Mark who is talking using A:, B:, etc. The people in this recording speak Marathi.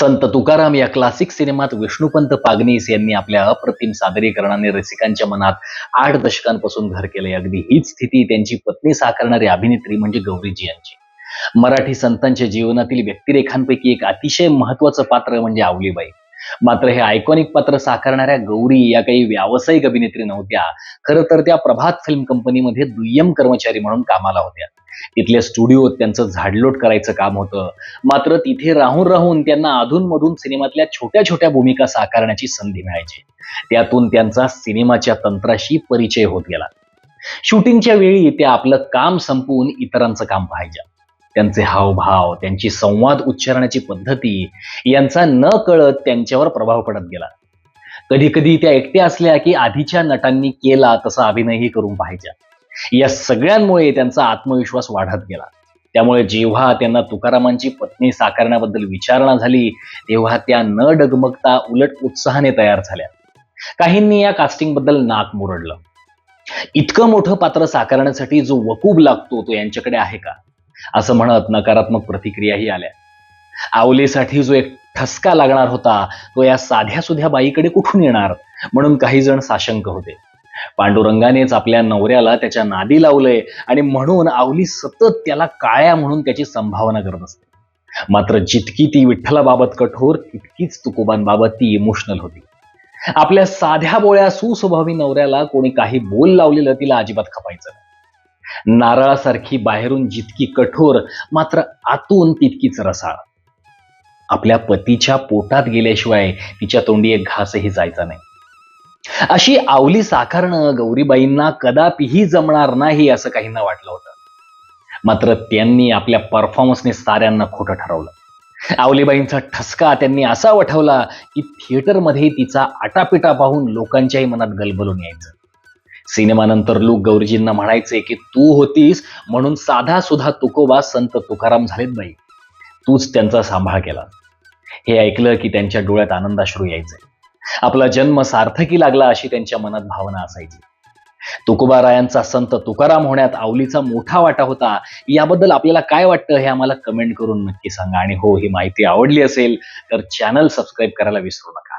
A: संत तुकाराम या क्लासिक सिनेमात विष्णुपंत पागनीस यांनी आपल्या अप्रतिम सादरीकरणाने रसिकांच्या मनात आठ दशकांपासून घर केलंय. अगदी हीच स्थिती त्यांची पत्नी साकारणारी अभिनेत्री म्हणजे गौरीजी यांची. मराठी संतांच्या जीवनातील व्यक्तिरेखांपैकी एक अतिशय महत्वाचं पात्र म्हणजे आवलीबाई. मात्र हे आयकॉनिक पात्र साकारणाऱ्या गौरी या काही व्यावसायिक अभिनेत्री नव्हत्या. खरं तर त्या प्रभात फिल्म कंपनीमध्ये दुय्यम कर्मचारी म्हणून कामाला होत्या. तिथल्या स्टुडिओत त्यांचं झाडलोट करायचं काम होतं. मात्र तिथे राहून राहून त्यांना अधूनमधून सिनेमातल्या छोट्या छोट्या भूमिका साकारण्याची संधी मिळायची. त्यातून त्यांचा सिनेमाच्या तंत्राशी परिचय होत गेला. शूटिंगच्या वेळी त्या आपलं काम संपवून इतरांचं काम पाहायच्या. त्यांचे हावभाव त्यांची संवाद उच्चारण्याची पद्धती यांचा न कळत त्यांच्यावर प्रभाव पडत गेला. कधी कधी त्या एकट्या असल्या की आधीच्या नटांनी केला तसा अभिनयही करून पाहायच्या. या सगळ्यांमुळे त्यांचा आत्मविश्वास वाढत गेला. त्यामुळे जेव्हा त्यांना तुकारामांची पत्नी साकारण्याबद्दल विचारणा झाली तेव्हा त्या न डगमगता उलट उत्साहाने तयार झाल्या. काहींनी या कास्टिंगबद्दल नाक मुरडलं. इतकं मोठं पात्र साकारण्यासाठी जो वकूब लागतो तो यांच्याकडे आहे का? असं म्हणत नकारात्मक प्रतिक्रियाही आल्या. आवलीसाठी जो एक ठसका लागणार होता तो या साध्या सुध्या बाईकडे कुठून येणार? म्हणून काही जण साशंक होते. पांडुरंगानेच आपल्या नवऱ्याला त्याच्या नादी लावलंय आणि म्हणून आवली सतत त्याला काळ्या म्हणून त्याची संभावना करत असते. मात्र जितकी ती विठ्ठलाबाबत कठोर तितकीच तुकोबांबाबत ती इमोशनल होती. आपल्या साध्या बोळ्या सुस्वभावी नवऱ्याला कोणी काही बोल लावलेलं तिला अजिबात खपायचं नाही. नारळासारखी बाहेरून जितकी कठोर मात्र आतून तितकीच रसाळ. आपल्या पतीच्या पोटात गेल्याशिवाय तिच्या तोंडी एक घासही जायचा नाही. अशी आवली साकारणं गौरीबाईंना कदापिही जमणार नाही असं काहींना वाटलं होतं. मात्र त्यांनी आपल्या परफॉर्मन्सने साऱ्यांना खोटं ठरवलं. आवलीबाईंचा ठसका त्यांनी असा वठवला की थिएटरमध्ये तिचा आटापिटा पाहून लोकांच्याही मनात गलबलून यायचं. सिनेमानंतर लोक गौरीजींना म्हणायचे की तू होतीस म्हणून साधा सुधा तुकोबा संत तुकाराम झालेत बाई. तूच त्यांचा सांभाळ केला. हे ऐकलं की त्यांच्या डोळ्यात आनंदाश्रू यायचे. आपला जन्म सार्थकी लागला अशी त्यांच्या मनात भावना असायची. तुकोबारायांचा संत तुकाराम होण्यात आवलीचा मोठा वाटा होता. याबद्दल आपल्याला काय वाटतं हे आम्हाला कमेंट करून नक्की सांगा. आणि हो ही माहिती आवडली असेल तर चॅनल सबस्क्राईब करायला विसरू नका.